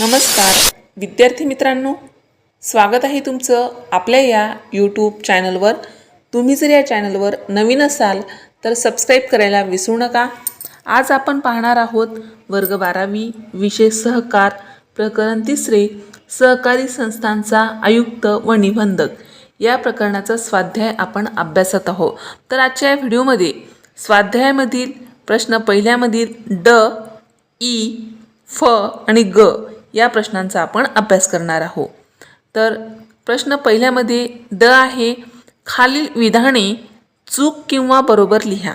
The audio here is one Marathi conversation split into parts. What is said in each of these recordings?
नमस्कार. विद्यार्थी मित्रांनो स्वागत आहे तुमचं आपल्या या यूट्यूब चॅनलवर तुम्ही जर या चॅनलवर नवीन असाल तर सबस्क्राईब करायला विसरू नका. आज आपण पाहणार आहोत वर्ग बारावी विषय सहकार प्रकरण तिसरे सहकारी संस्थांचा आयुक्त व निबंधक. या प्रकरणाचा स्वाध्याय आपण अभ्यासत आहोत. तर आजच्या या व्हिडिओमध्ये स्वाध्यायामधील प्रश्न पहिल्यामधील ड ई फ आणि ग या प्रश्नांचा आपण अभ्यास करणार आहोत. तर प्रश्न पहिल्यामध्ये द आहे खालील विधाने चूक किंवा बरोबर लिहा.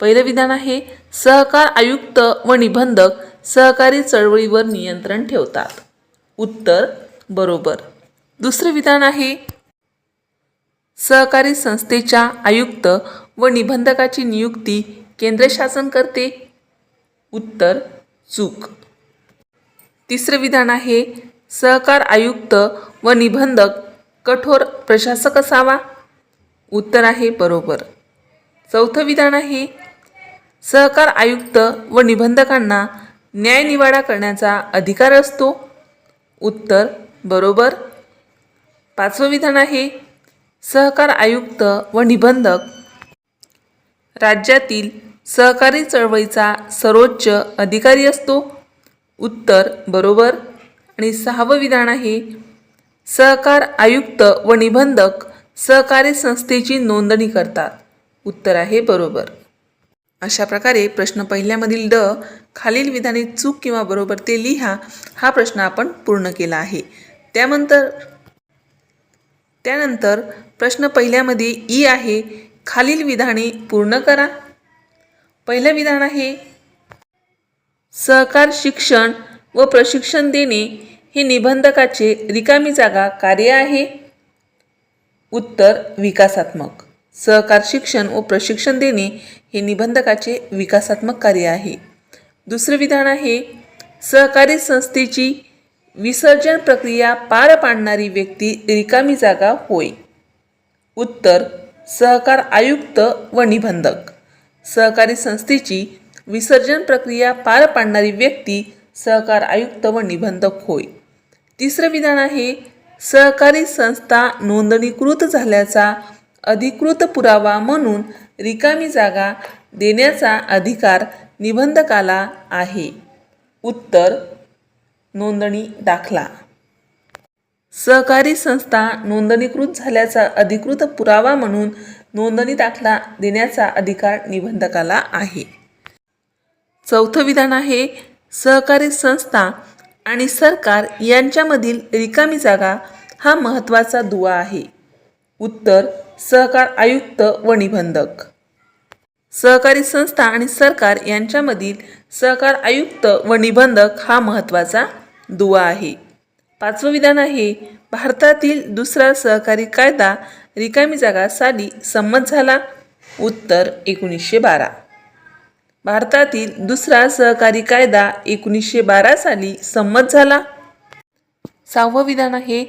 पहिलं विधान आहे सहकार आयुक्त व निबंधक सहकारी चळवळीवर नियंत्रण ठेवतात. उत्तर बरोबर. दुसरं विधान आहे सहकारी संस्थेच्या आयुक्त व निबंधकाची नियुक्ती केंद्र शासन करते. उत्तर चूक. तिसरं विधान आहे सहकार आयुक्त व निबंधक कठोर प्रशासक असावा? उत्तर आहे बरोबर. चौथं विधान आहे सहकार आयुक्त व निबंधकांना न्यायनिवाडा करण्याचा अधिकार असतो? उत्तर बरोबर. पाचवं विधान आहे सहकार आयुक्त व निबंधक राज्यातील सहकारी चळवळीचा सर्वोच्च अधिकारी असतो? उत्तर बरोबर. आणि सहावं विधान आहे सहकार आयुक्त व निबंधक सहकारी संस्थेची नोंदणी करतात. उत्तर आहे बरोबर. अशा प्रकारे प्रश्न पहिल्यामधील ड खालील विधाने चूक किंवा बरोबर ते लिहा हा प्रश्न आपण पूर्ण केला आहे. त्यानंतर त्यानंतर प्रश्न पहिल्यामध्ये ई आहे खालील विधाने पूर्ण करा. पहिलं विधान आहे सहकार शिक्षण व प्रशिक्षण देणे हे निबंधकाचे रिकामी जागा कार्य आहे. उत्तर विकासात्मक. सहकार शिक्षण व प्रशिक्षण देणे हे निबंधकाचे विकासात्मक कार्य आहे. दुसरं विधान आहे सहकारी संस्थेची विसर्जन प्रक्रिया पार पाडणारी व्यक्ती रिकामी जागा होय. उत्तर सहकार आयुक्त व निबंधक. सहकारी संस्थेची विसर्जन प्रक्रिया पार पाडणारी व्यक्ती सहकार आयुक्त व निबंधक होय. तिसरं विधान आहे सहकारी संस्था नोंदणीकृत झाल्याचा अधिकृत पुरावा म्हणून रिकामी जागा देण्याचा अधिकार निबंधकाला आहे. उत्तर नोंदणी दाखला. सहकारी संस्था नोंदणीकृत झाल्याचा अधिकृत पुरावा म्हणून नोंदणी दाखला देण्याचा अधिकार निबंधकाला आहे. चौथं विधान आहे सहकारी संस्था आणि सरकार यांच्यामधील रिकामी जागा हा महत्त्वाचा दुवा आहे. उत्तर सहकार आयुक्त व निबंधक. सहकारी संस्था आणि सरकार यांच्यामधील सहकार आयुक्त व निबंधक हा महत्त्वाचा दुवा आहे. पाचवं विधान आहे भारतातील दुसरा सहकारी कायदा रिकामी जागा साली संमत झाला. उत्तर एकोणीसशे बारा. भारतातील दुसरा सहकारी कायदा एकोणीसशे बारा साली संमत झाला. सहावं विधान आहे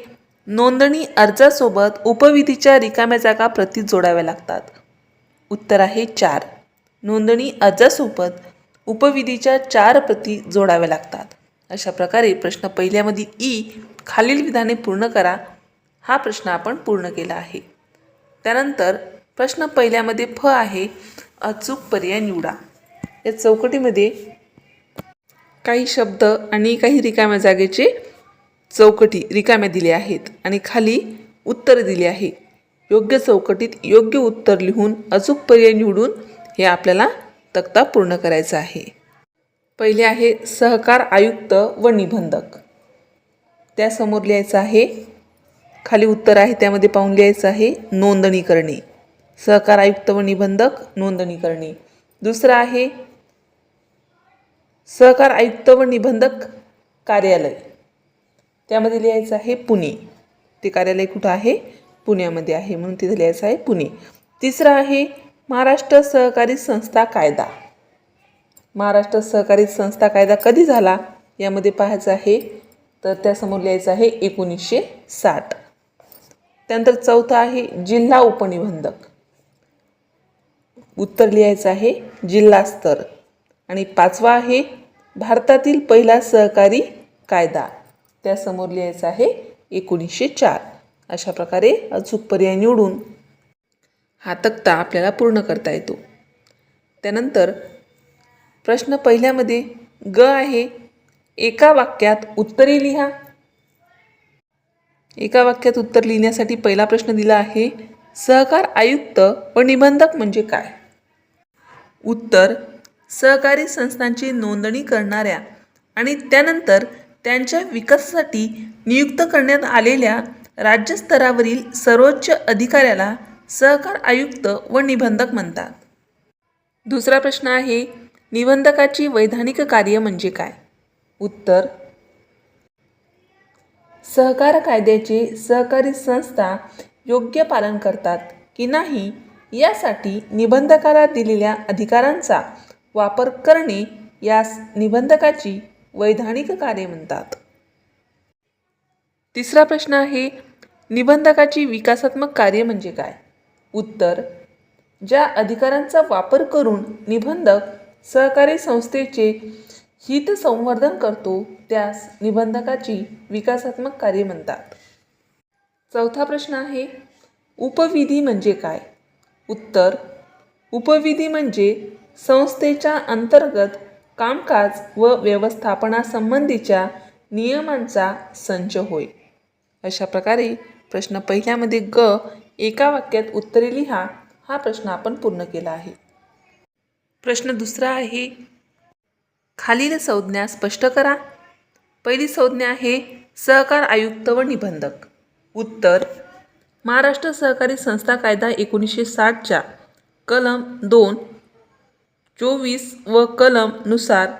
नोंदणी अर्जासोबत उपविधीच्या रिकाम्या जागा प्रती जोडाव्या लागतात. उत्तर आहे चार. नोंदणी अर्जासोबत उपविधीच्या चार प्रती जोडाव्या लागतात. अशा प्रकारे प्रश्न पहिल्यामध्ये ई खालील विधाने पूर्ण करा. हा प्रश्न आपण पूर्ण केला आहे. त्यानंतर प्रश्न पहिल्यामध्ये फ आहे अचूक पर्याय निवडा. या चौकटीमध्ये काही शब्द आणि काही रिकाम्या जागेचे चौकटी रिकाम्या दिल्या आहेत आणि खाली उत्तर दिले आहे. योग्य चौकटीत योग्य उत्तर लिहून अचूक पर्याय निवडून हे आपल्याला तक्ता पूर्ण करायचा आहे. पहिले आहे सहकार आयुक्त व निबंधक. त्यासमोर लिहायचं आहे खाली उत्तर आहे त्यामध्ये पाहून लिहायचं आहे नोंदणी करणे. सहकार आयुक्त व निबंधक नोंदणी करणे. दुसरं आहे सहकार आयुक्त व निबंधक कार्यालय. त्यामध्ये लिहायचं आहे पुणे. ते कार्यालय कुठं आहे? पुण्यामध्ये आहे म्हणून तिथं लिहायचं आहे पुणे. तिसरं आहे महाराष्ट्र सहकारी संस्था कायदा. महाराष्ट्र सहकारी संस्था कायदा कधी झाला? यामध्ये पाहायचं आहे. तर त्यासमोर लिहायचं आहे एकोणीसशे साठ. त्यानंतर चौथा आहे जिल्हा उपनिबंधक. उत्तर लिहायचं आहे जिल्हा स्तर. आणि पाचवा आहे भारतातील पहिला सहकारी कायदा. त्यासमोर लिहायचा आहे एकोणीसशे चार. अशा प्रकारे अचूक पर्याय निवडून हा तक्ता आपल्याला पूर्ण करता येतो. त्यानंतर प्रश्न पहिल्यामध्ये ग आहे एका वाक्यात उत्तरे लिहा. एका वाक्यात उत्तर लिहिण्यासाठी पहिला प्रश्न दिला आहे सहकार आयुक्त व निबंधक म्हणजे काय? उत्तर सहकारी संस्थांची नोंदणी करणाऱ्या आणि त्यानंतर त्यांच्या विकासासाठी नियुक्त करण्यात आलेल्या राज्यस्तरावरील सर्वोच्च अधिकाऱ्याला सहकार आयुक्त व निबंधक म्हणतात. दुसरा प्रश्न आहे निबंधकाची वैधानिक कार्य म्हणजे काय? उत्तर सहकार कायद्याचे सहकारी संस्था योग्य पालन करतात की नाही यासाठी निबंधकाला दिलेल्या अधिकारांचा वापर करणे यास निबंधकाची वैधानिक कार्य म्हणतात. तिसरा प्रश्न आहे निबंधकाची विकासात्मक कार्य म्हणजे काय? उत्तर ज्या अधिकारांचा वापर करून निबंधक सहकारी संस्थेचे हित संवर्धन करतो त्यास निबंधकाची विकासात्मक कार्य म्हणतात. चौथा प्रश्न आहे उपविधी म्हणजे काय? उत्तर उपविधी म्हणजे संस्थेच्या अंतर्गत कामकाज व व्यवस्थापनासंबंधीच्या नियमांचा संच होय. अशा प्रकारे प्रश्न पहिल्यामध्ये ग एका वाक्यात उत्तरे लिहा हा प्रश्न आपण पूर्ण केला आहे. प्रश्न दुसरा आहे खालील संज्ञा स्पष्ट करा. पहिली संज्ञा आहे सहकार आयुक्त व निबंधक. उत्तर महाराष्ट्र सहकारी संस्था कायदा एकोणीसशे साठच्या कलम दोन चोवीस व कलमनुसार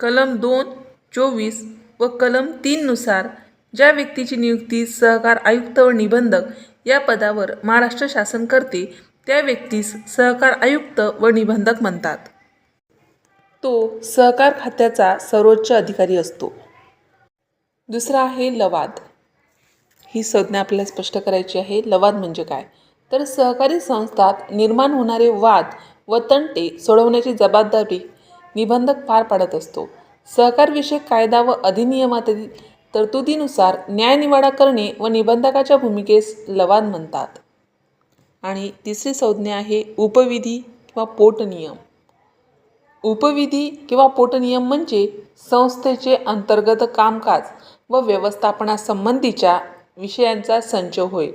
कलम दोन चोवीस व कलम तीननुसार ज्या व्यक्तीची नियुक्ती सहकार आयुक्त व निबंधक या पदावर महाराष्ट्र शासन करते त्या व्यक्तीस सहकार आयुक्त व निबंधक म्हणतात. तो सहकार खात्याचा सर्वोच्च अधिकारी असतो. दुसरा आहे लवाद. ही संज्ञा आपल्याला स्पष्ट करायची आहे. लवाद म्हणजे काय? तर सहकारी संस्थात निर्माण होणारे वाद व तंटे सोडवण्याची जबाबदारी निबंधक पार पाडत असतो. सहकारविषयक कायदा व अधिनियमातील तरतुदीनुसार न्यायनिवाडा करणे व निबंधकाच्या भूमिकेस लवाद म्हणतात. आणि तिसरी संज्ञा आहे उपविधी किंवा पोटनियम. उपविधी किंवा पोटनियम म्हणजे संस्थेचे अंतर्गत कामकाज व व्यवस्थापनासंबंधीच्या विषयांचा संच होय.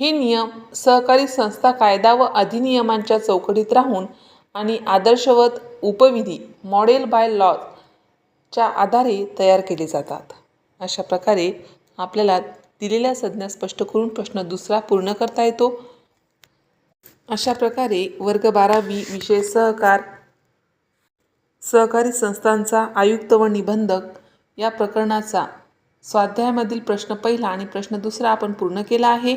हे नियम सहकारी संस्था कायदा व अधिनियमांच्या चौकटीत राहून आणि आदर्शवत उपविधी मॉडेल बाय लॉच्या आधारे तयार केले जातात. अशा प्रकारे आपल्याला दिलेल्या संज्ञा स्पष्ट करून प्रश्न दुसरा पूर्ण करता येतो. अशा प्रकारे वर्ग बारावी विषय सहकार सहकारी संस्थांचा आयुक्त व निबंधक या प्रकरणाचा स्वाध्यायामधील प्रश्न पहिला आणि प्रश्न दुसरा आपण पूर्ण केला आहे.